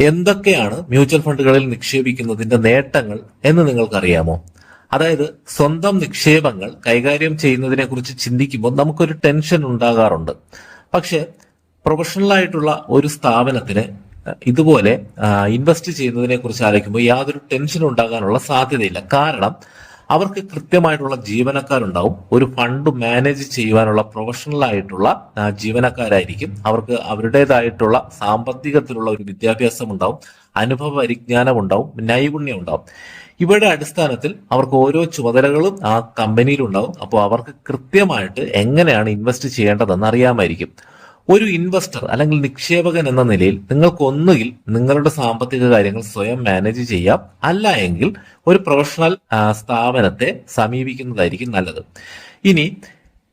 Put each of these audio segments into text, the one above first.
എന്തൊക്കെയാണ് മ്യൂച്വൽ ഫണ്ടുകളിൽ നിക്ഷേപിക്കുന്നതിന്റെ നേട്ടങ്ങൾ എന്ന് നിങ്ങൾക്കറിയാമോ? അതായത് സ്വന്തം നിക്ഷേപങ്ങൾ കൈകാര്യം ചെയ്യുന്നതിനെ കുറിച്ച് ചിന്തിക്കുമ്പോൾ നമുക്കൊരു ടെൻഷൻ ഉണ്ടാകാറുണ്ട്. പക്ഷെ പ്രൊഫഷണൽ ആയിട്ടുള്ള ഒരു സ്ഥാപനത്തിന് ഇതുപോലെ ഇൻവെസ്റ്റ് ചെയ്യുന്നതിനെ കുറിച്ച് ആലോചിക്കുമ്പോൾ യാതൊരു ടെൻഷനും ഉണ്ടാകാനുള്ള സാധ്യതയില്ല. കാരണം അവർക്ക് കൃത്യമായിട്ടുള്ള ജീവനക്കാരുണ്ടാവും. ഒരു ഫണ്ട് മാനേജ് ചെയ്യുവാനുള്ള പ്രൊഫഷണൽ ആയിട്ടുള്ള ജീവനക്കാരായിരിക്കും. അവർക്ക് അവരുടേതായിട്ടുള്ള സാമ്പത്തികത്തിലുള്ള ഒരു വിദ്യാഭ്യാസം ഉണ്ടാവും അനുഭവ പരിജ്ഞാനം ഉണ്ടാവും നൈപുണ്യം ഉണ്ടാവും ഇവയുടെ അടിസ്ഥാനത്തിൽ അവർക്ക് ഓരോ ചുമതലകളും ആ കമ്പനിയിൽ ഉണ്ടാവും അപ്പോൾ അവർക്ക് കൃത്യമായിട്ട് എങ്ങനെയാണ് ഇൻവെസ്റ്റ് ചെയ്യേണ്ടതെന്ന് അറിയാമായിരിക്കും. ഒരു ഇൻവെസ്റ്റർ അല്ലെങ്കിൽ നിക്ഷേപകൻ എന്ന നിലയിൽ നിങ്ങൾക്ക് ഒന്നുകിൽ നിങ്ങളുടെ സാമ്പത്തിക കാര്യങ്ങൾ സ്വയം മാനേജ് ചെയ്യാം. അല്ല എങ്കിൽ ഒരു പ്രൊഫഷണൽ സ്ഥാപനത്തെ സമീപിക്കുന്നതായിരിക്കും നല്ലത്. ഇനി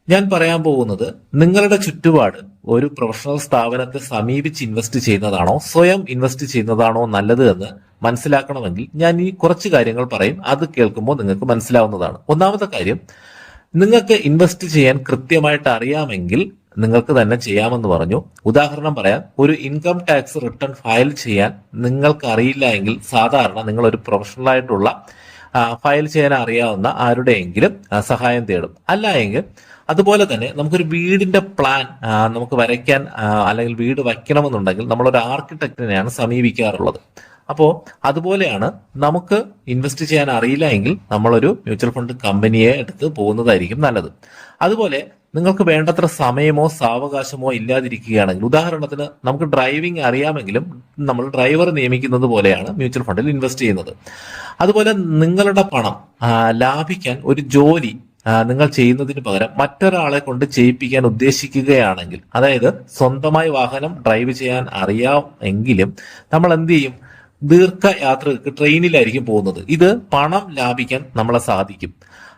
ഞാൻ പറയാൻ പോകുന്നത് നിങ്ങളുടെ ചുറ്റുപാട് ഒരു പ്രൊഫഷണൽ സ്ഥാപനത്തെ സമീപിച്ച് ഇൻവെസ്റ്റ് ചെയ്യുന്നതാണോ സ്വയം ഇൻവെസ്റ്റ് ചെയ്യുന്നതാണോ നല്ലത് എന്ന് മനസ്സിലാക്കണമെങ്കിൽ ഞാൻ ഈ കുറച്ച് കാര്യങ്ങൾ പറയും. അത് കേൾക്കുമ്പോൾ നിങ്ങൾക്ക് മനസ്സിലാവുന്നതാണ്. ഒന്നാമത്തെ കാര്യം നിങ്ങൾക്ക് ഇൻവെസ്റ്റ് ചെയ്യാൻ കൃത്യമായിട്ട് അറിയാമെങ്കിൽ നിങ്ങൾക്ക് തന്നെ ചെയ്യാമെന്ന് പറഞ്ഞു. ഉദാഹരണം പറയാം. ഒരു ഇൻകം ടാക്സ് റിട്ടേൺ ഫയൽ ചെയ്യാൻ നിങ്ങൾക്ക് അറിയില്ല എങ്കിൽ സാധാരണ നിങ്ങൾ ഒരു പ്രൊഫഷണൽ ആയിട്ടുള്ള ഫയൽ ചെയ്യാൻ അറിയാവുന്ന ആരുടെയെങ്കിലും സഹായം തേടും. അല്ല എങ്കിൽ അതുപോലെ തന്നെ നമുക്കൊരു വീടിന്റെ പ്ലാൻ നമുക്ക് വരയ്ക്കാൻ അല്ലെങ്കിൽ വീട് വയ്ക്കണമെന്നുണ്ടെങ്കിൽ നമ്മളൊരു ആർക്കിടെക്റ്റിനെയാണ് സമീപിക്കാറുള്ളത്. അപ്പോൾ അതുപോലെയാണ് നമുക്ക് ഇൻവെസ്റ്റ് ചെയ്യാൻ അറിയില്ല എങ്കിൽ നമ്മളൊരു മ്യൂച്വൽ ഫണ്ട് കമ്പനിയെ എടുത്ത് പോകുന്നതായിരിക്കും നല്ലത്. അതുപോലെ നിങ്ങൾക്ക് വേണ്ടത്ര സമയമോ സാവകാശമോ ഇല്ലാതിരിക്കുകയാണെങ്കിൽ ഉദാഹരണത്തിന് നമുക്ക് ഡ്രൈവിംഗ് അറിയാമെങ്കിലും നമ്മൾ ഡ്രൈവർ നിയമിക്കുന്നത് പോലെയാണ് മ്യൂച്വൽ ഫണ്ടിൽ ഇൻവെസ്റ്റ് ചെയ്യുന്നത്. അതുപോലെ നിങ്ങളുടെ പണം ലാഭിക്കാൻ ഒരു ജോലി നിങ്ങൾ ചെയ്യുന്നതിന് പകരം മറ്റൊരാളെ കൊണ്ട് ചെയ്യിപ്പിക്കാൻ ഉദ്ദേശിക്കുകയാണെങ്കിൽ അതായത് സ്വന്തമായി വാഹനം ഡ്രൈവ് ചെയ്യാൻ അറിയാം എങ്കിലും നമ്മൾ എന്ത് ചെയ്യും? ദീർഘയാത്രകൾക്ക് ട്രെയിനിലായിരിക്കും പോകുന്നത്. ഇത് പണം ലാഭിക്കാൻ നമ്മളെ സാധിക്കും.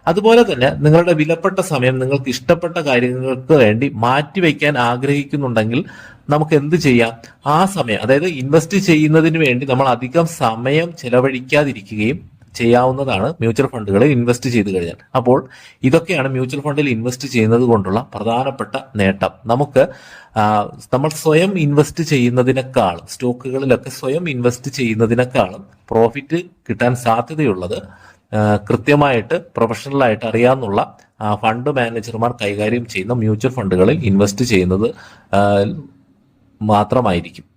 അതുപോലെ തന്നെ നിങ്ങളുടെ വിലപ്പെട്ട സമയം നിങ്ങൾക്ക് ഇഷ്ടപ്പെട്ട കാര്യങ്ങൾക്ക് വേണ്ടി മാറ്റിവെക്കാൻ ആഗ്രഹിക്കുന്നുണ്ടെങ്കിൽ നമുക്ക് എന്ത് ചെയ്യാം? ആ സമയം അതായത് ഇൻവെസ്റ്റ് ചെയ്യുന്നതിന് വേണ്ടി നമ്മൾ അധികം സമയം ചെലവഴിക്കാതിരിക്കുകയും ചെയ്യാവുന്നതാണ് മ്യൂച്വൽ ഫണ്ടുകളിൽ ഇൻവെസ്റ്റ് ചെയ്തു കഴിഞ്ഞാൽ. അപ്പോൾ ഇതൊക്കെയാണ് മ്യൂച്വൽ ഫണ്ടിൽ ഇൻവെസ്റ്റ് ചെയ്യുന്നത് കൊണ്ടുള്ള പ്രധാനപ്പെട്ട നേട്ടം. നമുക്ക് നമ്മൾ സ്വയം ഇൻവെസ്റ്റ് ചെയ്യുന്നതിനേക്കാളും സ്റ്റോക്കുകളിലൊക്കെ സ്വയം ഇൻവെസ്റ്റ് ചെയ്യുന്നതിനേക്കാളും പ്രോഫിറ്റ് കിട്ടാൻ സാധ്യതയുള്ളത് കൃത്യമായിട്ട് പ്രൊഫഷണലായിട്ട് അറിയാവുന്ന ഫണ്ട് മാനേജർമാർ കൈകാര്യം ചെയ്യുന്ന മ്യൂച്വൽ ഫണ്ടുകളിൽ ഇൻവെസ്റ്റ് ചെയ്യുന്നത് മാത്രമായിരിക്കും.